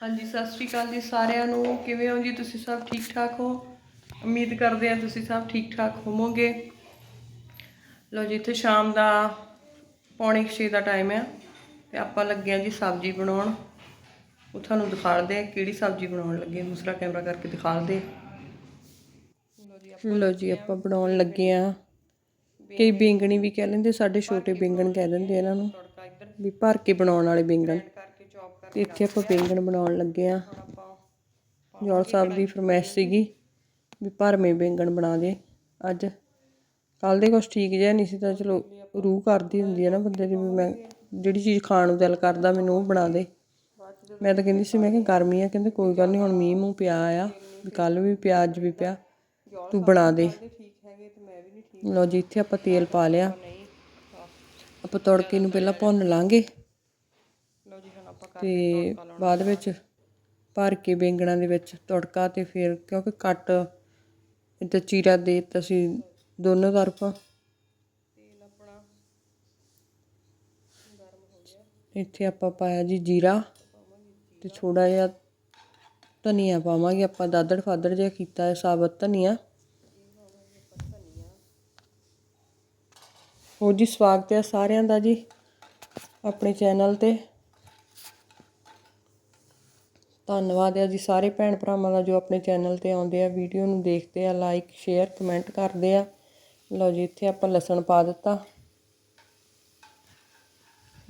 ਹਾਂਜੀ, ਸਤਿ ਸ਼੍ਰੀ ਅਕਾਲ ਜੀ ਸਾਰਿਆਂ ਨੂੰ। ਕਿਵੇਂ ਹੋ ਜੀ? ਤੁਸੀਂ ਸਭ ਠੀਕ ਠਾਕ ਹੋ? ਉਮੀਦ ਕਰਦੇ ਹਾਂ ਤੁਸੀਂ ਸਭ ਠੀਕ ਠਾਕ ਹੋਵੋਗੇ। ਲੋ ਜੀ, ਇੱਥੇ ਸ਼ਾਮ ਦਾ ਪੌਣੇ 6 ਦਾ ਟਾਈਮ ਆ ਤੇ ਆਪਾਂ ਲੱਗੇ ਹਾਂ ਜੀ ਸਬਜ਼ੀ ਬਣਾਉਣ। ਉਹ ਤੁਹਾਨੂੰ ਦਿਖਾਉਂਦੇ ਆ ਕਿਹੜੀ ਸਬਜ਼ੀ ਬਣਾਉਣ ਲੱਗੇ ਦੂਸਰਾ ਕੈਮਰਾ ਕਰਕੇ ਦਿਖਾਉਂਦੇ ਲੋ ਜੀ, ਆਪਾਂ ਬਣਾਉਣ ਲੱਗੇ ਆ ਕਈ ਬੇਂਗਣੀ ਵੀ ਕਹਿ ਲੈਂਦੇ, ਸਾਡੇ ਛੋਟੇ ਬੇਂਗਣ ਕਹਿ ਦਿੰਦੇ ਇਹਨਾਂ ਨੂੰ, ਵੀ ਭਰ ਕੇ ਬਣਾਉਣ ਵਾਲੇ ਬੇਂਗਣ। ਤੇ ਇੱਥੇ ਆਪਾਂ ਬੇਂਗਣ ਬਣਾਉਣ ਲੱਗੇ ਆ ਜੋਲ ਸਾਹਿਬ ਦੀ ਫਰਮਾਇਸ਼ ਸੀਗੀ ਵੀ ਭਰਵੇਂ ਬੇਂਗਣ ਬਣਾ ਦੇ। ਅੱਜ ਕੱਲ ਦੇ ਕੁਛ ਠੀਕ ਜਿਹਾ ਨਹੀਂ ਸੀ ਤਾਂ ਚਲੋ ਰੂਹ ਕਰਦੀ ਹੁੰਦੀ ਹੈ ਨਾ ਬੰਦੇ ਦੀ ਵੀ ਮੈਂ ਜਿਹੜੀ ਚੀਜ਼ ਖਾਣ ਨੂੰ ਦਿਲ ਕਰਦਾ ਮੈਨੂੰ ਉਹ ਬਣਾ ਦੇ। ਮੈਂ ਤਾਂ ਕਹਿੰਦੀ ਸੀ, ਮੈਂ ਕਿ ਗਰਮੀ ਆ, ਕਹਿੰਦੇ ਕੋਈ ਗੱਲ ਨਹੀਂ ਹੁਣ ਮੀਂਹ ਮੂੰਹ ਪਿਆ ਆ, ਵੀ ਕੱਲ ਵੀ ਪਿਆ, ਅੱਜ ਵੀ ਪਿਆ, ਤੂੰ ਬਣਾ ਦੇ। ਲਓ ਜੀ, ਇੱਥੇ ਆਪਾਂ ਤੇਲ ਪਾ ਲਿਆ। ਆਪਾਂ ਤੜਕੇ ਨੂੰ ਪਹਿਲਾਂ ਭੁੰਨ ਲਾਂਗੇ। ਤੇ ਬਾਅਦ ਵਿੱਚ ਭਰ ਕੇ ਬੈਂਗਣਾਂ ਦੇ ਵਿੱਚ ਤੜਕਾ ਤੇ ਫਿਰ ਕਿਉਂਕਿ ਕੱਟ ਇੱਥੇ ਚੀਰਾ ਦੇ ਦਿੱਤਾ ਸੀ ਦੋਨੋਂ ਤਰਫਾਂ। ਇੱਥੇ ਆਪਾਂ ਪਾਇਆ ਜੀ ਜੀਰਾ ਤੇ ਥੋੜਾ ਜਿਹਾ ਧਨੀਆ ਪਾਵਾਂਗੇ। ਆਪਾਂ ਦਾਦੜ ਫਾਦੜ ਜਿਹਾ ਕੀਤਾ ਹੈ ਸਾਬਤ ਧਨੀਆ। ਹੋ ਜੀ ਸਵਾਗਤ ਹੈ ਸਾਰਿਆਂ ਦਾ ਜੀ ਆਪਣੇ ਚੈਨਲ ਤੇ। ਧੰਨਵਾਦ ਹੈ ਜੀ ਸਾਰੇ ਭੈਣ ਭਰਾਵਾਂ ਦਾ ਜੋ ਆਪਣੇ ਚੈਨਲ ਤੇ ਆਉਂਦੇ ਆ, ਵੀਡੀਓ ਨੂੰ ਦੇਖਦੇ ਆ ਲਾਈਕ ਸ਼ੇਅਰ ਕਮੈਂਟ ਕਰਦੇ ਆ। ਲਓ ਜੀ, ਇੱਥੇ ਆਪਾਂ ਲਸਣ ਪਾ ਦਿੱਤਾ।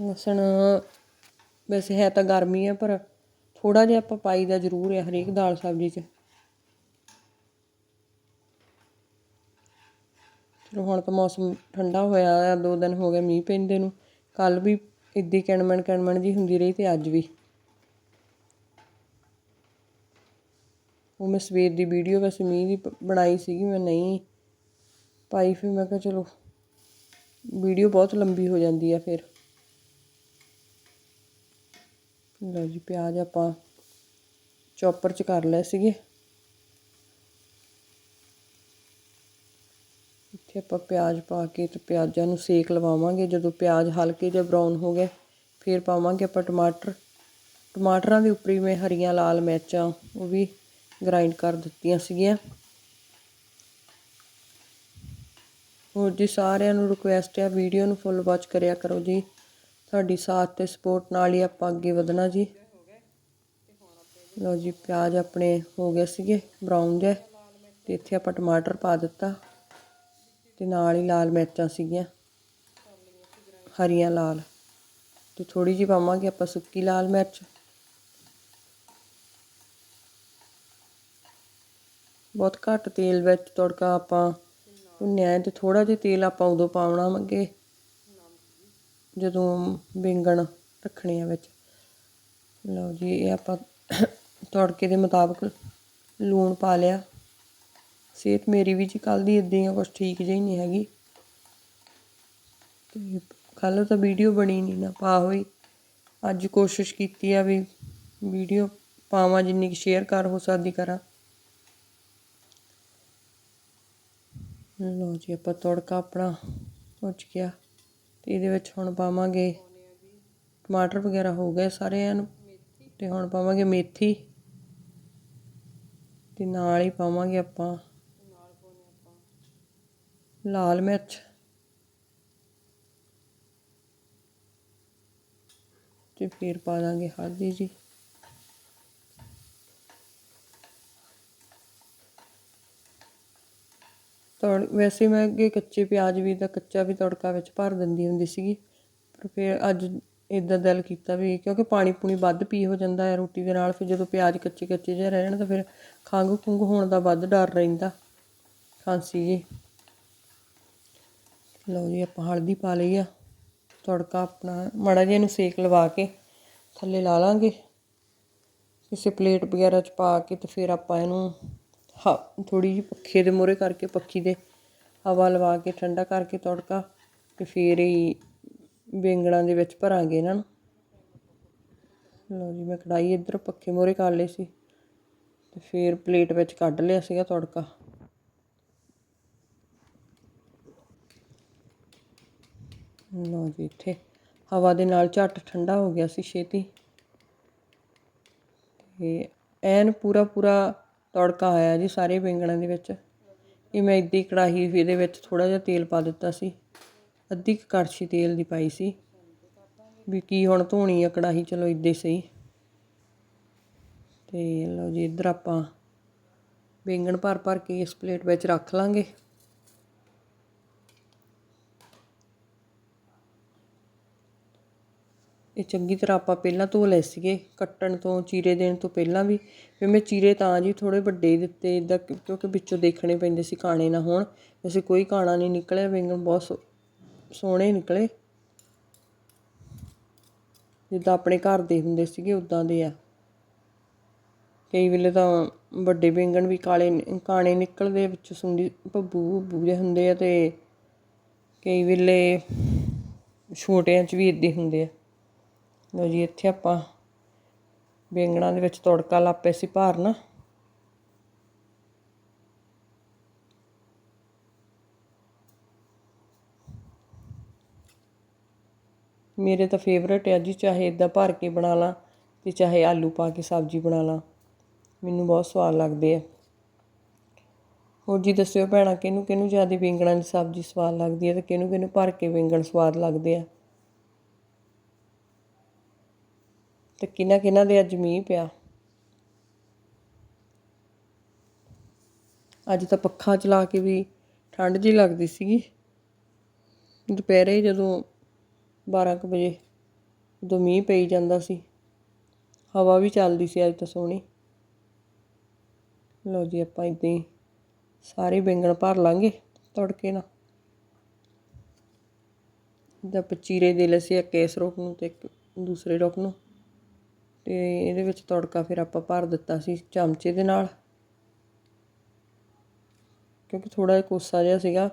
ਲਸਣ ਵੈਸੇ ਹੈ ਤਾਂ ਗਰਮੀ ਆ, ਪਰ ਥੋੜਾ ਜਿਹਾ ਆਪਾਂ ਪਾਈ ਦਾ ਜ਼ਰੂਰ ਹੈ ਹਰੇਕ ਦਾਲ ਸਬਜ਼ੀ 'ਚ। ਚਲੋ ਹੁਣ ਤਾਂ ਮੌਸਮ ਠੰਡਾ ਹੋਇਆ ਆ, ਦੋ ਦਿਨ ਹੋ ਗਏ ਮੀਂਹ ਪੈਂਦੇ ਨੂੰ। ਕੱਲ ਵੀ ਇੱਦੀ ਕਿਣਮਣ ਕਣਮਣ ਜੀ ਹੁੰਦੀ ਰਹੀ ਤੇ ਅੱਜ ਵੀ। ਉਹ ਮੈਂ ਸਵੇਰ ਦੀ ਵੀਡੀਓ ਵੈਸੇ ਮੀਂਹ ਦੀ ਪ- ਬਣਾਈ ਸੀਗੀ, ਮੈਂ ਨਹੀਂ ਪਾਈ ਫਿਰ ਮੈਂ ਕਿਹਾ ਚਲੋ ਵੀਡੀਓ ਬਹੁਤ ਲੰਬੀ ਹੋ ਜਾਂਦੀ ਆ ਫਿਰ। ਲਓ ਜੀ, ਪਿਆਜ਼ ਆਪਾਂ ਚੌਪਰ 'ਚ ਕਰ ਲਏ ਸੀਗੇ। ਇੱਥੇ ਆਪਾਂ ਪਿਆਜ਼ ਪਾ ਕੇ ਤੇ ਪਿਆਜ਼ਾਂ ਨੂੰ ਸੇਕ ਲਵਾਵਾਂਗੇ। ਜਦੋਂ ਪਿਆਜ਼ ਹਲਕੇ ਜਿਹਾ ਬਰਾਊਨ ਹੋ ਗਏ, ਫਿਰ ਪਾਵਾਂਗੇ ਆਪਾਂ ਟਮਾਟਰ। ਟਮਾਟਰਾਂ ਦੇ ਉੱਪਰ ਹੀ ਮੈਂ ਹਰੀਆਂ, ਲਾਲ ਮਿਰਚਾਂ, ਉਹ ਵੀ ਗ੍ਰਾਈਂਡ ਕਰ ਦਿੱਤੀਆਂ ਸੀਗੀਆਂ। ਹੋਰ ਜੀ ਸਾਰਿਆਂ ਨੂੰ ਰਿਕੁਐਸਟ ਹੈ ਵੀਡੀਓ ਨੂੰ ਫੁੱਲ ਵਾਚ ਕਰਿਆ ਕਰੋ ਜੀ। ਤੁਹਾਡੀ ਸਾਥ ਤੇ ਸਪੋਰਟ ਨਾਲ ਹੀ ਆਪਾਂ ਅੱਗੇ ਵਧਣਾ ਜੀ। ਲਓ ਜੀ, ਪਿਆਜ਼ ਆਪਣੇ ਹੋ ਗਏ ਸੀਗੇ ਬਰਾਊਨ ਜਿਹੇ। ਤੇ ਇੱਥੇ ਆਪਾਂ ਟਮਾਟਰ ਪਾ ਦਿੱਤਾ। ਤੇ ਨਾਲ ਹੀ ਲਾਲ ਮਿਰਚਾਂ ਸੀਗੀਆਂ। ਹਰੀਆਂ ਲਾਲ। ਤੇ ਥੋੜੀ ਜਿਹੀ ਪਾਵਾਂਗੇ ਆਪਾਂ ਸੁੱਕੀ ਲਾਲ ਮਿਰਚ। ਬਹੁਤ ਘੱਟ ਤੇਲ ਵਿੱਚ ਤੜਕਾ ਆਪਾਂ ਭੁੰਨਿਆ ਹੈ ਤੇ ਥੋੜਾ ਜਿਹਾ ਤੇਲ ਆਪਾਂ ਉਦੋਂ ਪਾਉਣਾ ਮੰਗੇ ਜਦੋਂ ਬੈਂਗਣ ਰੱਖਣੇ ਆ ਵਿੱਚ। ਲਓ ਜੀ, ਇਹ ਆਪਾਂ ਤੜਕੇ ਦੇ ਮੁਤਾਬਕ ਲੂਣ ਪਾ ਲਿਆ। ਸਿਹਤ ਮੇਰੀ ਵੀ ਜੀ ਕੱਲ ਦੀ ਇਦਾਂ ਹੀ ਆ, ਕੁਛ ਠੀਕ ਜਿਹੀ ਨਹੀਂ ਹੈਗੀ। ਤੇ ਕੱਲ ਤਾਂ ਵੀਡੀਓ ਬਣੀ ਨਹੀਂ ਨਾ, ਪਾ ਹੋਈ। ਅੱਜ ਕੋਸ਼ਿਸ਼ ਕੀਤੀ ਆ ਵੀ ਵੀਡੀਓ ਪਾਵਾਂ, ਜਿੰਨੀ ਕਿ ਸ਼ੇਅਰ ਕਰ ਹੋ ਸਕਦੀ ਕਰਾਂ। ਲਓ ਜੀ, ਆਪਾਂ ਤੜਕਾ ਆਪਣਾ ਪਹੁੰਚ ਗਿਆ। ਤੇ ਇਹਦੇ ਵਿੱਚ ਹੁਣ ਪਾਵਾਂਗੇ ਟਮਾਟਰ ਵਗੈਰਾ ਹੋ ਗਏ ਸਾਰਿਆਂ ਨੂੰ। ਤੇ ਹੁਣ ਪਾਵਾਂਗੇ ਮੇਥੀ। ਤੇ ਨਾਲ ਹੀ ਪਾਵਾਂਗੇ ਆਪਾਂ ਲਾਲ ਮਿਰਚ। ਤੇ ਫਿਰ ਪਾ ਦਾਂਗੇ ਹਲਦੀ ਜੀ। ਤੜ, ਵੈਸੇ ਮੈਂ ਅੱਗੇ ਕੱਚੇ ਪਿਆਜ਼ ਵੀ ਤਾਂ ਕੱਚਾ ਵੀ ਤੜਕਾ ਵਿੱਚ ਭਰ ਦਿੰਦੀ ਹੁੰਦੀ ਸੀਗੀ। ਪਰ ਫਿਰ ਅੱਜ ਇਦਾਂ ਦਿਲ ਕੀਤਾ ਵੀ ਕਿਉਂਕਿ ਪਾਣੀ ਪੂਣੀ ਵੱਧ ਪੀ ਹੋ ਜਾਂਦਾ ਹੈ ਰੋਟੀ ਦੇ ਨਾਲ, ਫਿਰ ਜਦੋਂ ਪਿਆਜ਼ ਕੱਚੇ ਕੱਚੇ ਜਿਹੇ ਰਹਿਣ ਤਾਂ ਫਿਰ ਖੰਘ ਖੁੰਘ ਹੋਣ ਦਾ ਵੱਧ ਡਰ ਰਹਿੰਦਾ। ਖਾਂਸੀ ਜੀ। ਲਓ ਜੀ, ਆਪਾਂ ਹਲਦੀ ਪਾ ਲਈ ਆ। ਤੜਕਾ ਆਪਣਾ ਮਾੜਾ ਜਿਹਾ ਇਹਨੂੰ ਸੇਕ ਲਵਾ ਕੇ ਥੱਲੇ ਲਾ ਲਾਂਗੇ। ਕਿਸੇ ਪਲੇਟ ਵਗੈਰਾ 'ਚ ਪਾ ਕੇ ਤੇ ਫਿਰ ਆਪਾਂ ਇਹਨੂੰ ਹ ਥੋੜੀ ਜਿਹੀ ਪੱਖੇ ਦੇ ਮੂਹਰੇ ਕਰਕੇ, ਪੱਖੀ ਦੇ ਹਵਾ ਲਵਾ ਕੇ, ਠੰਡਾ ਕਰਕੇ ਤੜਕਾ ਤੇ ਫਿਰ ਹੀ ਬੈਂਗਣਾਂ ਦੇ ਵਿੱਚ ਭਰਾਂਗੇ ਇਹਨਾਂ ਨੂੰ। ਲਓ ਜੀ, ਮੈਂ ਕੜਾਈ ਇੱਧਰ ਪੱਖੇ ਮੂਹਰੇ ਕਰ ਲਈ ਸੀ ਤੇ ਫਿਰ ਪਲੇਟ ਵਿੱਚ ਕੱਢ ਲਿਆ ਸੀਗਾ ਤੜਕਾ। ਲਓ ਜੀ, ਇੱਥੇ ਹਵਾ ਦੇ ਨਾਲ ਝੱਟ ਠੰਡਾ ਹੋ ਗਿਆ ਸੀ ਛੇਤੀ। ਤੇ ਐਨ ਪੂਰਾ ਪੂਰਾ ਤੜਕਾ ਆਇਆ ਜੀ ਸਾਰੇ ਬੈਂਗਣਾਂ ਦੇ ਵਿੱਚ। ਇਹ ਮੈਂ ਇੱਦੀ ਕੜਾਹੀ ਇਹਦੇ ਵਿੱਚ ਥੋੜਾ ਜਿਹਾ ਤੇਲ ਪਾ ਦਿੱਤਾ ਸੀ। ਅੱਧੀ ਕੁ ਕੜਛੀ ਤੇਲ ਦੀ ਪਾਈ ਸੀ। ਵੀ ਕੀ ਹੁਣ ਧੋਣੀ ਆ ਕੜਾਹੀ, ਚਲੋ ਇੱਦਾਂ ਹੀ ਸਹੀ। ਤੇ ਲਓ ਜੀ ਇੱਧਰ ਆਪਾਂ ਬੈਂਗਣ ਭਰ ਭਰ ਕੇ ਇਸ ਪਲੇਟ ਵਿੱਚ ਰੱਖ ਲਾਂਗੇ। ਇਹ ਚੰਗੀ ਤਰ੍ਹਾਂ ਆਪਾਂ ਪਹਿਲਾਂ ਧੋ ਲਏ ਸੀਗੇ, ਕੱਟਣ ਤੋਂ, ਚੀਰੇ ਦੇਣ ਤੋਂ ਪਹਿਲਾਂ ਵੀ। ਫਿਰ ਮੈਂ ਚੀਰੇ ਤਾਂ ਜੀ ਥੋੜੇ ਵੱਡੇ ਹੀ ਦਿੱਤੇ ਇਦਾਂ ਕਿਉਂਕਿ ਵਿੱਚੋਂ ਦੇਖਣੇ ਪੈਂਦੇ ਸੀ ਕਾਣੇ ਨਾ ਹੋਣ। ਵੈਸੇ ਕੋਈ ਕਾਣਾ ਨਹੀਂ ਨਿਕਲਿਆ ਬੈਂਗਣ ਬਹੁਤ ਸੋ- ਸੋਹਣੇ ਨਿਕਲੇ। ਜਿੱਦਾਂ ਆਪਣੇ ਘਰ ਦੇ ਹੁੰਦੇ ਸੀਗੇ ਉਦਾਂ ਦੇ ਆ। ਕਈ ਵੇਲੇ ਤਾਂ ਵੱਡੇ ਬੈਂਗਣ ਵੀ ਕਾਲੇ ਕਾਣੇ ਨਿਕਲਦੇ, ਵਿੱਚ ਸੁੰਡੀ ਭੱਬੂ ਭੱਬੂ ਜਿਹੇ ਹੁੰਦੇ ਆ ਤੇ ਕਈ ਵੇਲੇ ਛੋਟਿਆਂ 'ਚ ਵੀ ਇਦਾਂ ਹੁੰਦੇ ਆ। ਲਓ ਜੀ, ਇੱਥੇ ਆਪਾਂ ਬੈਂਗਣਾਂ ਦੇ ਵਿੱਚ ਤੜਕਾ ਲਾਪੇ ਸੀ ਭਰਨਾ। ਮੇਰੇ ਤਾਂ ਫੇਵਰਟ ਹੈ ਜੀ, ਚਾਹੇ ਇਦਾਂ ਭਰ ਕੇ ਬਣਾ ਲਾਂ ਤੇ ਚਾਹੇ ਆਲੂ ਪਾ ਕੇ ਸਬਜ਼ੀ ਬਣਾ ਲਾਂ। ਮੈਨੂੰ ਬਹੁਤ ਸਵਾਦ ਲੱਗਦੇ ਆ। ਹੋਰ ਜੀ ਦੱਸਿਓ ਭੈਣਾ ਕਿਹਨੂੰ ਕਿਹਨੂੰ ਜ਼ਿਆਦਾ ਬੈਂਗਣਾਂ ਦੀ ਸਬਜ਼ੀ ਸਵਾਦ ਲੱਗਦੀ ਹੈ ਤੇ ਕਿਹਨੂੰ ਕਿਹਨੂੰ ਭਰ ਕੇ ਬੈਂਗਣ ਸਵਾਦ ਲੱਗਦੇ ਆ? ਤੇ ਕਿਹਨਾਂ ਕਿਹਨਾਂ ਦੇ ਅੱਜ ਮੀਂਹ ਪਿਆ। ਅੱਜ ਤਾਂ ਪੱਖਾ ਚਲਾ ਕੇ ਵੀ ਠੰਡ ਜੀ ਲੱਗਦੀ ਸੀਗੀ। ਦੁਪਹਿਰੇ ਜਦੋਂ 12 ਕੁ ਵਜੇ ਉਦੋਂ ਮੀਂਹ ਪਈ ਜਾਂਦਾ ਸੀ, ਹਵਾ ਵੀ ਚੱਲਦੀ ਸੀ ਅੱਜ ਤਾਂ ਸੋਹਣੀ। ਲਓ ਜੀ ਆਪਾਂ ਇਦਾਂ ਹੀ ਸਾਰੇ ਬੈਂਗਣ ਭਰ ਲਾਂਗੇ ਤੜਕੇ ਨਾਲ। ਦਾ ਪਚੀਰੇ ਦੇ ਲਸੇ ਇੱਕ ਇਸ ਰੋਕ ਨੂੰ ਤੇ ਇੱਕ ਦੂਸਰੇ ਰੋਕ ਨੂੰ। ਤੇ ਇਹਦੇ ਵਿੱਚ ਤੜਕਾ ਫਿਰ ਆਪਾਂ ਭਰ ਦਿੱਤਾ ਸੀ ਚਮਚੇ ਦੇ ਨਾਲ। ਕਿਉਂਕਿ ਥੋੜਾ ਜਿਹਾ ਕੋਸਾ ਜਿਹਾ ਸੀਗਾ,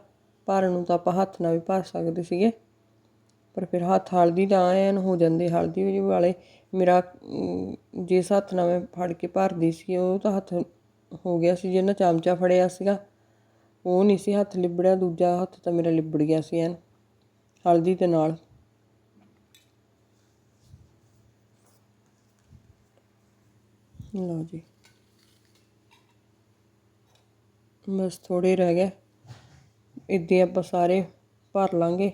ਭਰਨ ਨੂੰ ਤਾਂ ਆਪਾਂ ਹੱਥ ਨਾਲ ਵੀ ਭਰ ਸਕਦੇ ਸੀਗੇ। ਪਰ ਫਿਰ ਹੱਥ ਹਲਦੀ ਦਾ ਐਨ ਹੋ ਜਾਂਦੇ, ਹਲਦੀ ਜਿਹੇ ਵਾਲੇ ਮੇਰਾ ਜਿਸ ਹੱਥ ਨਾਲ ਮੈਂ ਫੜ ਕੇ ਭਰਦੀ ਸੀ, ਉਹ ਤਾਂ ਹੱਥ ਹੋ ਗਿਆ ਸੀ ਜਿਹਨਾਂ ਚਮਚਾ ਫੜਿਆ ਸੀਗਾ। ਉਹ ਨਹੀਂ ਸੀ ਹੱਥ ਲਿਬੜਿਆ, ਦੂਜਾ ਹੱਥ ਤਾਂ ਮੇਰਾ ਲਿਬੜ ਗਿਆ ਸੀ ਐਨ, ਹਲਦੀ ਦੇ ਨਾਲ। ਲਓ ਜੀ। ਬਸ ਥੋੜੇ ਰਹਿ ਗਏ। ਇੱਦਾਂ ਆਪਾਂ ਸਾਰੇ ਭਰ ਲਾਂਗੇ।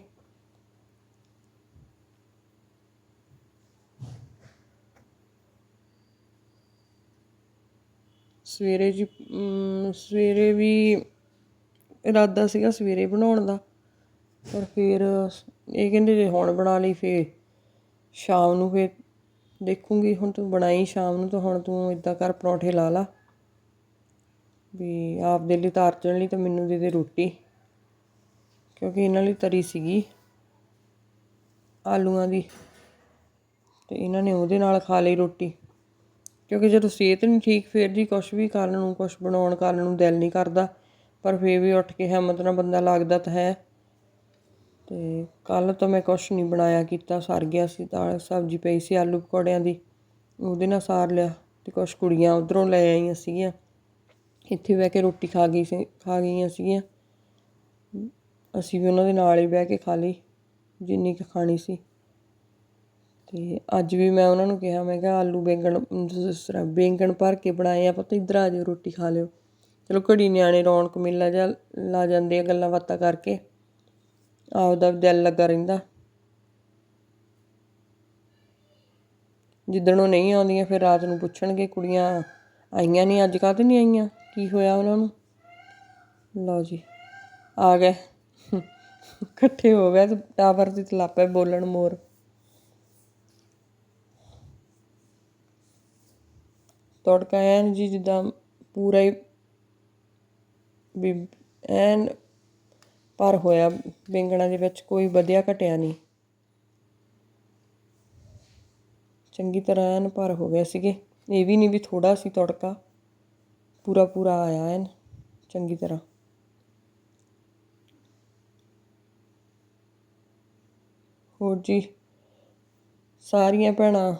ਸਵੇਰੇ ਜੀ ਸਵੇਰੇ ਵੀ ਇਰਾਦਾ ਸੀਗਾ ਸਵੇਰੇ ਬਣਾਉਣ ਦਾ। ਪਰ ਫਿਰ ਇਹ ਕਹਿੰਦੇ ਜੇ ਹੁਣ ਬਣਾ ਲਈ, ਫਿਰ ਸ਼ਾਮ ਨੂੰ ਫਿਰ ਦੇਖੂੰਗੀ, ਹੁਣ ਤੂੰ ਬਣਾਈ ਸ਼ਾਮ ਨੂੰ, ਤਾਂ ਹੁਣ ਤੂੰ ਇਦਾਂ ਕਰ, ਪਰੌਂਠੇ ਲਾ ਲਾ। ਵੀ ਆਪਦੇ ਲਈ ਤਾਂ ਅਰਜਨ ਲਈ, ਤਾਂ ਮੈਨੂੰ ਦੇ ਦੇ ਰੋਟੀ। ਕਿਉਂਕਿ ਇਹਨਾਂ ਲਈ ਤਰੀ ਸੀਗੀ, ਆਲੂਆਂ ਦੀ। ਤੇ ਇਹਨਾਂ ਨੇ ਉਹਦੇ ਨਾਲ ਖਾ ਲਈ ਰੋਟੀ। ਕਿਉਂਕਿ ਜਦੋਂ ਸਿਹਤ ਨਹੀਂ ਠੀਕ, ਫਿਰ ਜੀ ਕੁਛ ਵੀ ਕਰਨ ਨੂੰ, ਕੁਛ ਬਣਾਉਣ ਕਰਨ ਨੂੰ ਦਿਲ ਨਹੀਂ ਕਰਦਾ। ਪਰ ਫਿਰ ਵੀ ਉੱਠ ਕੇ ਹਿੰਮਤ ਨਾਲ ਬੰਦਾ ਲੱਗਦਾ ਤਾਂ ਹੈ। ਤੇ ਕੱਲ ਤਾਂ ਮੈਂ ਕੁਛ ਨਹੀਂ ਬਣਾਇਆ ਕੀਤਾ, ਸਰ ਗਿਆ ਸੀ ਦਾਲ, ਸਬਜ਼ੀ ਪਈ ਸੀ, ਆਲੂ ਪਕੌੜਿਆਂ ਦੀ, ਉਹਦੇ ਨਾਲ ਸਾਰ ਲਿਆ ਤੇ ਕੁਛ ਕੁੜੀਆਂ ਉਧਰੋਂ ਲੈ ਆਈਆਂ ਸੀਗੀਆਂ, ਇੱਥੇ ਬਹਿ ਕੇ ਰੋਟੀ ਖਾ ਗਈ ਸੀ, ਖਾ ਗਈਆਂ ਸੀਗੀਆਂ। ਅਸੀਂ ਵੀ ਉਹਨਾਂ ਦੇ ਨਾਲ ਹੀ ਬਹਿ ਕੇ ਖਾ ਲਈ, ਜਿੰਨੀ ਕੁ ਖਾਣੀ ਸੀ। ਤੇ ਅੱਜ ਵੀ ਮੈਂ ਉਹਨਾਂ ਨੂੰ ਕਿਹਾ, ਮੈਂ ਕਿਹਾ ਆਲੂ ਬੈਂਗਣ ਜਿਸ ਤਰ੍ਹਾਂ ਬੈਂਗਣ ਭਰ ਕੇ ਬਣਾਏ ਆ, ਪਤਾ ਇੱਧਰ ਆ ਜਾਓ ਰੋਟੀ ਖਾ ਲਿਓ। ਚਲੋ ਘੜੀ ਨਿਆਣੇ ਰੌਣਕ ਮੇਲਾ ਜਾਂ ਲਾ ਜਾਂਦੇ ਆ ਗੱਲਾਂ ਬਾਤਾਂ ਕਰਕੇ। ਆਪਦਾ ਦਿਲ ਲੱਗਾ ਰਹਿੰਦਾ। ਜਿੱਦਣ ਉਹ ਨਹੀਂ ਆਉਂਦੀਆਂ, ਫਿਰ ਰਾਤ ਨੂੰ ਪੁੱਛਣਗੇ, ਕੁੜੀਆਂ ਆਈਆਂ ਨਹੀਂ, ਅੱਜ ਕਾਹਤੇ ਨਹੀਂ ਆਈਆਂ? ਕੀ ਹੋਇਆ ਉਹਨਾਂ ਨੂੰ? ਲਓ ਜੀ, ਆ ਗਏ। ਇਕੱਠੇ ਹੋ ਗਏ, ਟਾਵਰ ਦੀ ਤਲਾਪੇ ਬੋਲਣ ਮੋਰ। ਤੜਕਾ ਐਨ ਜੀ ਜਿੱਦਾਂ ਪੂਰਾ ਹੀ ਵੀ ਐਨ ਭਰ ਹੋਇਆ ਬੈਂਗਣਾਂ ਦੇ ਵਿੱਚ ਕੋਈ ਵਧਿਆ ਘਟਿਆ ਨਹੀਂ। ਚੰਗੀ ਤਰ੍ਹਾਂ ਐਨ ਭਰ ਹੋ ਗਿਆ ਸੀਗੇ। ਇਹ ਵੀ ਨਹੀਂ ਵੀ ਥੋੜਾ ਸੀ ਤੜਕਾ। ਪੂਰਾ ਪੂਰਾ ਆਇਆ ਐਨ, ਚੰਗੀ ਤਰ੍ਹਾਂ। ਹੋਰ ਜੀ, ਸਾਰੀਆਂ ਭੈਣਾਂ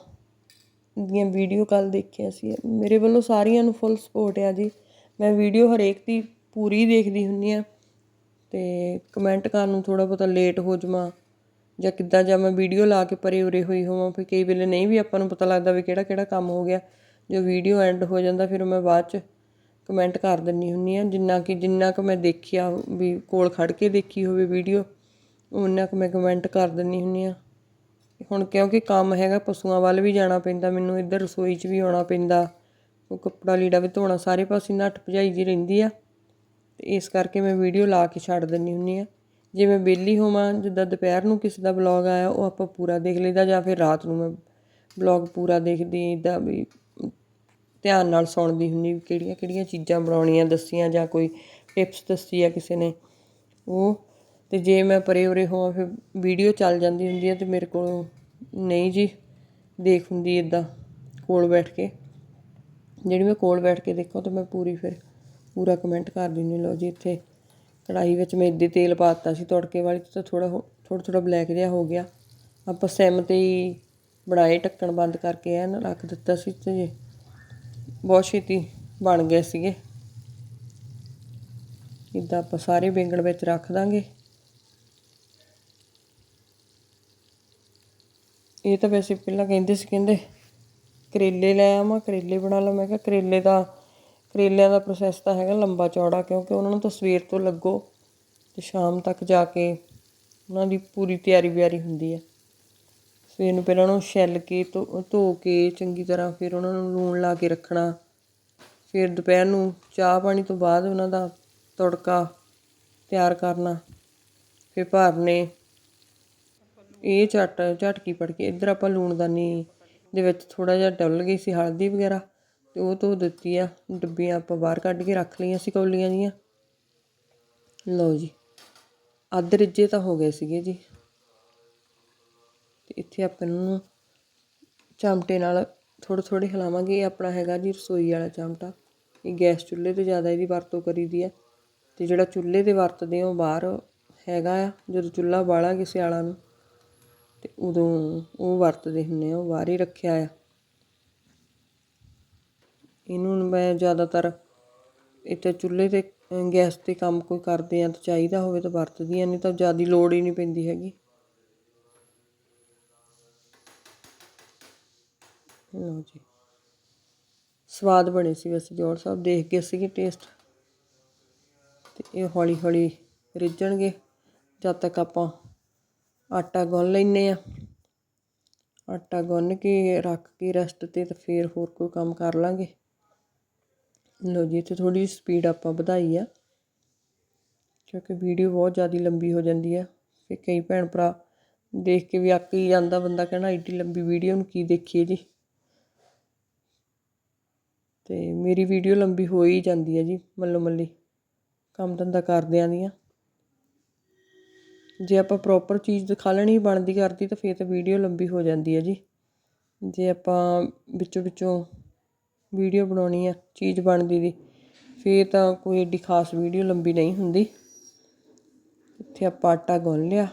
ਦੀਆਂ ਵੀਡੀਓ ਕੱਲ ਦੇਖਿਆ ਸੀ। ਮੇਰੇ ਵੱਲੋਂ ਸਾਰੀਆਂ ਨੂੰ ਫੁੱਲ ਸਪੋਰਟ ਆ ਜੀ। ਮੈਂ ਵੀਡੀਓ ਹਰੇਕ ਦੀ ਪੂਰੀ ਦੇਖਦੀ ਹੁੰਨੀ ਆ ਅਤੇ ਕਮੈਂਟ ਕਰਨ ਨੂੰ ਥੋੜ੍ਹਾ ਬਹੁਤਾ ਲੇਟ ਹੋ ਜਾਵਾਂ ਜਾਂ ਕਿੱਦਾਂ ਜਾਂ ਮੈਂ ਵੀਡੀਓ ਲਾ ਕੇ ਪਰੇ ਉਰੇ ਹੋਈ ਹੋਵਾਂ ਫਿਰ ਕਈ ਵੇਲੇ ਨਹੀਂ ਵੀ ਆਪਾਂ ਨੂੰ ਪਤਾ ਲੱਗਦਾ ਵੀ ਕਿਹੜਾ ਕਿਹੜਾ ਕੰਮ ਹੋ ਗਿਆ। ਜੋ ਵੀਡੀਓ ਐਂਡ ਹੋ ਜਾਂਦਾ ਫਿਰ ਮੈਂ ਬਾਅਦ ਚ ਕਮੈਂਟ ਕਰ ਦਿੰਨੀ ਹੁੰਨੀ ਆ ਜਿੰਨਾ ਕਿ ਜਿੰਨਾ ਕੁ ਮੈਂ ਦੇਖਿਆ ਵੀ ਕੋਲ ਖੜ ਕੇ ਦੇਖੀ ਹੋਵੇ ਵੀਡੀਓ ਉਹਨਾਂ ਕੁ ਮੈਂ ਕਮੈਂਟ ਕਰ ਦਿੰਨੀ ਹੁੰਨੀ ਆ ਹੁਣ ਕਿਉਂਕਿ ਕੰਮ ਹੈਗਾ, ਪਸ਼ੂਆਂ ਵੱਲ ਵੀ ਜਾਣਾ ਪੈਂਦਾ, ਮੈਨੂੰ ਇੱਧਰ ਰਸੋਈ 'ਚ ਵੀ ਆਉਣਾ ਪੈਂਦਾ। ਉਹ ਕੱਪੜਾ ਲੀੜਾ ਵੀ ਧੋਣਾ, ਸਾਰੇ ਪਾਸੇ ਨੱਠ ਭਜਾਈ ਜੀ ਰਹਿੰਦੀ ਆ। ਇਸ ਕਰਕੇ ਮੈਂ ਵੀਡੀਓ ਲਾ ਕੇ ਛੱਡ ਦਿੰਨੀ ਹੁੰਨੀ ਆ ਜੇ ਮੈਂ ਵਿਹਲੀ ਹੋਵਾਂ, ਜਿੱਦਾਂ ਦੁਪਹਿਰ ਨੂੰ ਕਿਸੇ ਦਾ ਵਲੌਗ ਆਇਆ, ਉਹ ਆਪਾਂ ਪੂਰਾ ਦੇਖ ਲਈਦਾ ਜਾਂ ਫਿਰ ਰਾਤ ਨੂੰ ਮੈਂ ਵਲੌਗ ਪੂਰਾ ਦੇਖਦੀ ਇਦਾਂ ਵੀ ਧਿਆਨ ਨਾਲ ਸੁਣਦੀ ਹੁੰਨੀ ਵੀ ਕਿਹੜੀਆਂ ਕਿਹੜੀਆਂ ਚੀਜ਼ਾਂ ਬਣਾਉਣੀਆਂ, ਦੱਸੀਆਂ ਜਾਂ ਕੋਈ ਟਿਪਸ ਦੱਸੀ ਆ ਕਿਸੇ ਨੇ ਉਹ। ਤੇ ਜੇ ਮੈਂ ਪਰੇ ਉਰੇ ਹੋਵਾਂ, ਫਿਰ ਵੀਡੀਓ ਚੱਲ ਜਾਂਦੀ ਹੁੰਦੀ ਆ ਤੇ ਮੇਰੇ ਕੋਲ ਨਹੀਂ ਜੀ ਦੇਖ ਹੁੰਦੀ ਇਦਾਂ ਕੋਲ ਬੈਠ ਕੇ। ਜਿਹੜੀ ਮੈਂ ਕੋਲ ਬੈਠ ਕੇ ਦੇਖਾਂ ਤਾਂ ਮੈਂ ਪੂਰੀ ਫਿਰ ਪੂਰਾ ਕਮੈਂਟ ਕਰ ਦਿੰਦੇ ਲਓ ਜੀ ਇੱਥੇ ਕੜਾਈ ਵਿੱਚ ਮੈਂ ਇੱਦੇ ਤੇਲ ਪਾਤਾ ਸੀ। ਤੜਕੇ ਵਾਲੀ 'ਚ ਤਾਂ ਥੋੜਾ ਥੋੜਾ ਥੋੜਾ ਬਲੈਕ ਜਿਹਾ ਹੋ ਗਿਆ। ਆਪਾਂ ਸਿਮ ਤੇ ਹੀ ਬਣਾਏ, ਢੱਕਣ ਬੰਦ ਕਰਕੇ ਐਨ ਰੱਖ ਦਿੱਤਾ ਸੀ ਤੇ ਬਹੁਤ ਛੇਤੀ ਬਣ ਗਏ ਸੀਗੇ। ਇਦਾਂ ਆਪਾਂ ਸਾਰੇ ਬੈਂਗਣ ਵਿੱਚ ਰੱਖ ਦਾਂਗੇ। ਇਹ ਤਾਂ ਵੈਸੇ ਪਹਿਲਾਂ ਕਹਿੰਦੇ ਸੀ, ਕਹਿੰਦੇ ਕਰੇਲੇ ਲੈ ਆਵਾਂ, ਕਰੇਲੇ ਬਣਾ ਲਾ ਮੈਂ ਕਿਹਾ ਕਰੇਲੇ ਦਾ ਕਰੇਲਿਆਂ ਦਾ ਪ੍ਰੋਸੈਸ ਤਾਂ ਹੈਗਾ ਲੰਬਾ ਚੌੜਾ, ਕਿਉਂਕਿ ਉਹਨਾਂ ਨੂੰ ਤਾਂ ਸਵੇਰ ਤੋਂ ਲੱਗੋ ਤੇ ਸ਼ਾਮ ਤੱਕ ਜਾ ਕੇ ਉਹਨਾਂ ਦੀ ਪੂਰੀ ਤਿਆਰੀ ਬਿਆਰੀ ਹੁੰਦੀ ਹੈ ਸਵੇਰ ਨੂੰ ਪਹਿਲਾਂ ਉਹਨੂੰ ਨੂੰ ਛਿੱਲ ਕੇ ਧੋ ਧੋ ਕੇ ਚੰਗੀ ਤਰ੍ਹਾਂ ਫਿਰ ਉਹਨਾਂ ਨੂੰ ਲੂਣ ਲਾ ਕੇ ਰੱਖਣਾ। ਫਿਰ ਦੁਪਹਿਰ ਨੂੰ ਚਾਹ ਪਾਣੀ ਤੋਂ ਬਾਅਦ ਉਹਨਾਂ ਦਾ ਤੜਕਾ ਤਿਆਰ ਕਰਨਾ। ਫਿਰ ਭਰਨੇ ਇਹ ਝਟ, ਝਟਕੀ ਪੜ ਕੇ ਇੱਧਰ ਆਪਾਂ ਲੂਣਦਾਨੀ ਦੇ ਵਿੱਚ ਥੋੜਾ ਜਿਹਾ ਡੁੱਲ ਗਈ ਸੀ, ਹਲਦੀ ਵਗੈਰਾ। ਅਤੇ ਉਹ ਧੋ ਦਿੱਤੀ ਆ, ਡੱਬੀਆਂ ਆਪਾਂ ਬਾਹਰ ਕੱਢ ਕੇ ਰੱਖ ਲਈਆਂ ਸੀ ਕੌਲੀਆਂ ਜੀਆਂ। ਲਓ ਜੀ, ਅੱਧ ਰਿੱਝੇ ਤਾਂ ਹੋ ਗਏ ਸੀਗੇ ਜੀ। ਤੇ ਇੱਥੇ ਆਪਾਂ ਨੂੰ ਚਮਟੇ ਨਾਲ ਥੋੜ੍ਹੇ ਥੋੜ੍ਹੇ ਹਿਲਾਵਾਂਗੇ, ਇਹ ਆਪਣਾ ਹੈਗਾ ਜੀ ਰਸੋਈ ਵਾਲਾ ਚਮਟਾ। ਇਹ ਗੈਸ ਚੁੱਲ੍ਹੇ ਤੇ ਜ਼ਿਆਦਾ ਇਹਦੀ ਵਰਤੋਂ ਕਰੀਦੀ ਆ। ਤੇ ਜਿਹੜਾ ਚੁੱਲ੍ਹੇ ਤੇ ਵਰਤਦੇ ਹੋ ਬਾਹਰ ਹੈਗਾ ਆ, ਜਦੋਂ ਚੁੱਲ੍ਹਾ ਬਾਲਾਂਗੇ ਸਿਆਲਾਂ ਨੂੰ, ਤੇ ਉਦੋਂ ਉਹ ਵਰਤਦੇ ਹੁੰਨੇ ਆ, ਉਹ ਬਾਹਰ ਹੀ ਰੱਖਿਆ ਆ। ਇਹਨੂੰ ਮੈਂ ਜ਼ਿਆਦਾਤਰ ਇੱਥੇ ਚੁੱਲ੍ਹੇ ਤੇ ਗੈਸ ਤੇ ਕੰਮ ਕੋਈ ਕਰਦੇ ਆ ਤਾਂ ਚਾਹੀਦਾ ਹੋਵੇ ਤਾਂ ਵਰਤਦੀਆਂ, ਨਹੀਂ ਤਾਂ ਜ਼ਿਆਦਾ ਲੋੜ ਹੀ ਨਹੀਂ ਪੈਂਦੀ ਹੈਗੀ। ਲਓ ਜੀ। ਸਵਾਦ ਬਣੇ ਸੀ ਵੈਸੇ ਜੋੜ ਸਾਹਿਬ, ਦੇਖ ਕੇ ਸੀਗੇ ਟੇਸਟ ਤੇ ਇਹ ਹੌਲੀ ਹੌਲੀ ਰਿੱਝਣਗੇ, ਜਦ ਤੱਕ ਆਪਾਂ ਆਟਾ ਗੁੰਨ ਲੈਨੇ ਆ ਆਟਾ ਗੁੰਨ ਕੇ, ਰੱਖ ਕੇ ਰੈਸਟ ਤੇ ਤਾਂ ਫਿਰ ਹੋਰ ਕੋਈ ਕੰਮ ਕਰ ਲਾਂਗੇ। ਲਓ ਜੀ, ਇੱਥੇ ਥੋੜੀ ਸਪੀਡ ਆਪਾਂ ਵਧਾਈ ਆ, ਕਿਉਂਕਿ ਵੀਡੀਓ ਬਹੁਤ ਜ਼ਿਆਦਾ ਲੰਬੀ ਹੋ ਜਾਂਦੀ ਆ। ਫਿਰ ਕਈ ਭੈਣ ਭਰਾ ਦੇਖ ਕੇ ਵੀ ਅੱਕ ਹੀ ਜਾਂਦਾ, ਬੰਦਾ ਕਹਿੰਦਾ ਐਡੀ ਲੰਬੀ ਵੀਡੀਓ ਨੂੰ ਕੀ ਦੇਖੀਏ ਜੀ। ਤੇ ਮੇਰੀ ਵੀਡੀਓ ਲੰਬੀ ਹੋ ਹੀ ਜਾਂਦੀ ਹੈ ਜੀ, ਮੱਲੋ ਮੱਲੀ। ਕੰਮ ਧੰਦਾ ਕਰਦਿਆਂ ਦੀਆਂ। ਜੇ ਆਪਾਂ ਪ੍ਰੋਪਰ ਚੀਜ਼ ਦਿਖਾ ਲੈਣੀ ਬਣਦੀ ਕਰਦੀ, ਤਾਂ ਫਿਰ ਤਾਂ ਵੀਡੀਓ ਲੰਬੀ ਹੋ ਜਾਂਦੀ ਹੈ ਜੀ। ਜੇ ਆਪਾਂ ਵਿੱਚੋਂ ਵਿੱਚੋਂ ਵੀਡੀਓ ਬਣਾਉਣੀ ਆ, ਚੀਜ਼ ਬਣਦੀ ਦੀ। ਫਿਰ ਤਾਂ ਕੋਈ ਏਡੀ ਖਾਸ ਵੀਡੀਓ ਲੰਬੀ ਨਹੀਂ ਹੁੰਦੀ। ਇੱਥੇ ਆਪਾਂ ਆਟਾ ਗੁੰਨ ਲਿਆ।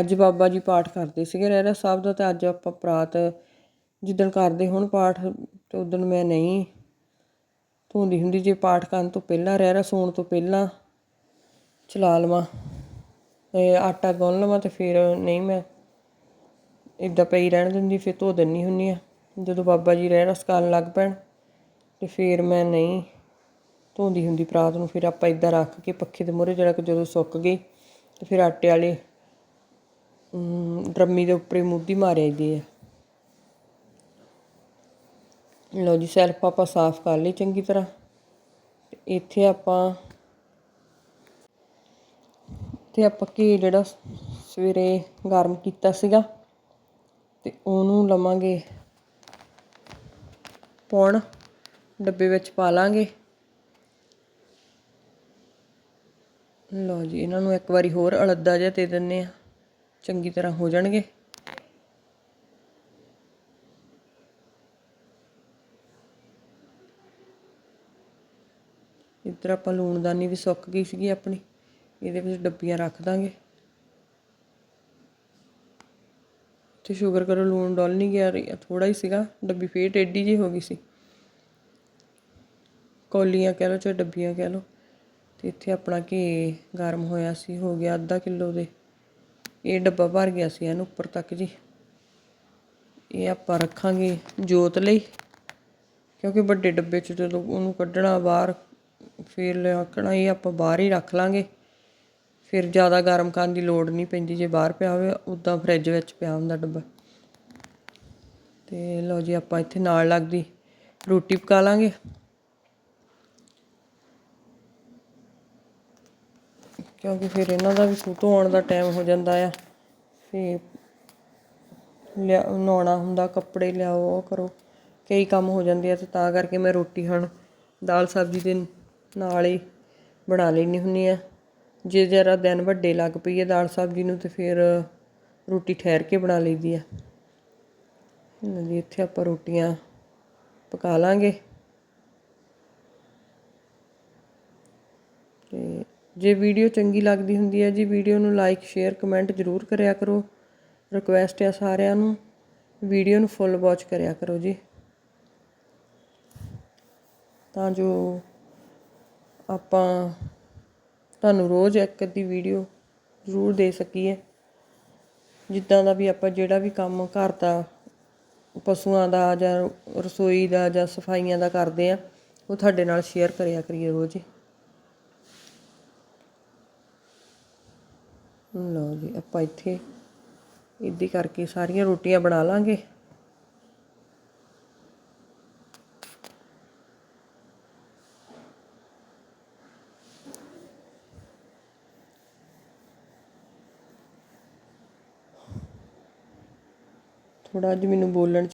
ਅੱਜ ਬਾਬਾ ਜੀ ਪਾਠ ਕਰਦੇ ਸੀਗੇ, ਰਹਿਰਾ ਸਾਹਿਬ ਦਾ ਤੇ ਅੱਜ ਆਪਾਂ ਪ੍ਰਾਤ ਜਿੱਦਣ ਕਰਦੇ ਹੁਣ ਪਾਠ, ਤੇ ਉਦੋਂ ਮੈਂ ਨਹੀਂ ਧੋਂਦੀ ਹੁੰਦੀ। ਜੇ ਪਾਠ ਕਰਨ ਤੋਂ ਪਹਿਲਾਂ, ਰਹਿਰਾ ਸੌਣ ਤੋਂ ਪਹਿਲਾਂ ਚਲਾ ਲਵਾਂ ਆਟਾ ਗੁੰਨ ਲਵਾਂ ਤੇ ਫਿਰ ਨਹੀਂ ਮੈਂ ਇੱਦਾਂ ਪਈ ਰਹਿਣ ਦਿੰਦੀ, ਫਿਰ ਧੋ ਦਿੰਦੀ ਹੁੰਦੀ ਆ। ਜਦੋਂ ਬਾਬਾ ਜੀ ਰਹਿਰਾ ਸਕਾਲਣ ਲੱਗ ਪੈਣ, ਤੇ ਫਿਰ ਮੈਂ ਨਹੀਂ ਧੋਂਦੀ ਹੁੰਦੀ ਪਰਾਤ ਨੂੰ। ਫਿਰ ਆਪਾਂ ਇਦਾਂ ਰੱਖ ਕੇ ਪੱਖੇ ਦੇ ਮੂਹਰੇ ਜਿਹੜਾ ਕਿ ਜਦੋਂ ਸੁੱਕ ਗਈ, ਤੇ ਫਿਰ ਆਟੇ ਵਾਲੇ ਡਰਮੀ ਦੇ ਉੱਪਰ ਹੀ ਮਾਰਿਆ ਦੀ ਆ। ਲਓ ਜੀ, ਸੈਲਫ ਆਪਾਂ ਸਾਫ਼ ਕਰ ਲਈ ਚੰਗੀ ਤਰ੍ਹਾਂ। ਇੱਥੇ ਆਪਾਂ ਤੇ ਆਪਾਂ ਘੀ ਜਿਹੜਾ ਸਵੇਰੇ ਗਰਮ ਕੀਤਾ ਸੀਗਾ ਤੇ ਉਹਨੂੰ ਲਵਾਂਗੇ ਪਾਉਣ ਡੱਬੇ ਵਿੱਚ ਪਾ ਲਾਂਗੇ। ਲਓ ਜੀ, ਇਹਨਾਂ ਨੂੰ ਇੱਕ ਵਾਰੀ ਹੋਰ ਅਲੱਦਾ ਜਿਹਾ ਦੇ ਦਿੰਨੇ ਆ ਚੰਗੀ ਤਰ੍ਹਾਂ ਹੋ ਜਾਣਗੇ। ਇੱਧਰ ਆਪਾਂ ਲੂਣਦਾਨੀ ਵੀ ਸੁੱਕ ਗਈ ਸੀਗੀ ਆਪਣੀ, ਇਹਦੇ ਵਿੱਚ ਡੱਬੀਆਂ ਰੱਖ ਦਾਂਗੇ। ਤੇ ਸ਼ੂਗਰ ਕਰੋ, ਲੂਣ ਡੋਲ ਨਹੀਂ ਗਿਆ ਥੋੜਾ ਹੀ ਸੀਗਾ, ਡੱਬੀ ਫੇਰ ਟੇਢੀ ਜੀ ਹੋ ਗਈ ਸੀ। ਕੌਲੀਆਂ ਕਹਿ ਲਓ ਚਾਹੇ ਡੱਬੀਆਂ ਕਹਿ ਲਓ, ਤੇ ਇੱਥੇ ਆਪਣਾ ਘੀ ਗਰਮ ਹੋਇਆ ਸੀ, ਹੋ ਗਿਆ ਅੱਧਾ ਕਿਲੋ ਦੇ। ਇਹ ਡੱਬਾ ਭਰ ਗਿਆ ਸੀ ਇਹਨੂੰ ਉੱਪਰ ਤੱਕ ਜੀ। ਇਹ ਆਪਾਂ ਰੱਖਾਂਗੇ ਜੋਤ ਲਈ, ਕਿਉਂਕਿ ਵੱਡੇ ਡੱਬੇ 'ਚ ਜਦੋਂ ਉਹਨੂੰ ਕੱਢਣਾ ਬਾਹਰ, ਫਿਰ ਲਿਆਕਣਾ, ਇਹ ਆਪਾਂ ਬਾਹਰ ਹੀ ਰੱਖ ਲਾਂਗੇ। ਫਿਰ ਜ਼ਿਆਦਾ ਗਰਮ ਕਰਨ ਦੀ ਲੋੜ ਨਹੀਂ ਪੈਂਦੀ, ਜੇ ਬਾਹਰ ਪਿਆ ਹੋਵੇ ਉੱਦਾਂ ਫਰਿੱਜ ਵਿੱਚ ਪਿਆ ਹੁੰਦਾ ਡੱਬਾ। ਤੇ ਲਓ ਜੀ, ਆਪਾਂ ਇੱਥੇ ਨਾਲ ਲੱਗਦੀ ਰੋਟੀ ਪਕਾ ਲਾਂਗੇ। ਕਿਉਂਕਿ ਫਿਰ ਇਹਨਾਂ ਦਾ ਵੀ ਖੂਹ ਆਉਣ ਦਾ ਟਾਈਮ ਹੋ ਜਾਂਦਾ ਆ। ਫਿਰ ਲਿਆ, ਨਹਾਉਣਾ ਹੁੰਦਾ, ਕੱਪੜੇ ਲਿਆਓ, ਉਹ ਕਰੋ। ਕਈ ਕੰਮ ਹੋ ਜਾਂਦੇ ਆ ਤੇ ਤਾਂ ਕਰਕੇ ਮੈਂ ਰੋਟੀ ਹੁਣ ਦਾਲ ਸਬਜ਼ੀ ਦੇ ਨਾਲ ਹੀ ਬਣਾ ਲੈਣੀ ਹੁੰਨੀ ਆ। ਜੇ ਜਰਾ ਦਿਨ ਵੱਡੇ ਲੱਗ ਪਈ ਹੈ ਦਾਲ ਸਬਜ਼ੀ ਨੂੰ ਤੇ ਫਿਰ ਰੋਟੀ ਠਹਿਰ ਕੇ ਬਣਾ ਲਈਦੀ ਆ। ਜੀ ਇੱਥੇ ਆਪਾਂ ਰੋਟੀਆਂ ਪਕਾ ਲਾਂਗੇ। ਤੇ ਜੇ ਵੀਡੀਓ ਚੰਗੀ ਲੱਗਦੀ ਹੁੰਦੀ ਹੈ ਜੀ, ਵੀਡੀਓ ਨੂੰ ਲਾਈਕ ਸ਼ੇਅਰ ਕਮੈਂਟ ਜ਼ਰੂਰ ਕਰਿਆ ਕਰੋ। ਰਿਕੁਐਸਟ ਹੈ ਸਾਰਿਆਂ ਨੂੰ। ਵੀਡੀਓ ਨੂੰ ਫੁੱਲ ਵਾਚ ਕਰਿਆ ਕਰੋ ਜੀ। ਤਾਂ ਜੋ ਆਪਾਂ ਤੁਹਾਨੂੰ ਰੋਜ਼ ਇੱਕ ਅੱਧੀ ਵੀਡੀਓ ਜ਼ਰੂਰ ਦੇ ਸਕੀਏ। ਜਿੱਦਾਂ ਦਾ ਵੀ ਆਪਾਂ ਜਿਹੜਾ ਵੀ ਕੰਮ ਘਰ ਦਾ ਪਸ਼ੂਆਂ ਦਾ ਜਾਂ ਰਸੋਈ ਦਾ ਜਾਂ ਸਫਾਈਆਂ ਦਾ ਕਰਦੇ ਆ ਉਹ ਤੁਹਾਡੇ ਨਾਲ ਸ਼ੇਅਰ ਕਰਿਆ ਕਰੀਏ ਰੋਜ਼ ਲਓ ਜੀ, ਆਪਾਂ ਇੱਥੇ ਇੱਦੀ ਕਰਕੇ ਸਾਰੀਆਂ ਰੋਟੀਆਂ ਬਣਾ ਲਾਂਗੇ। ਥੋੜਾ ਅੱਜ ਮੈਨੂੰ ਬੋਲਣ 'ਚ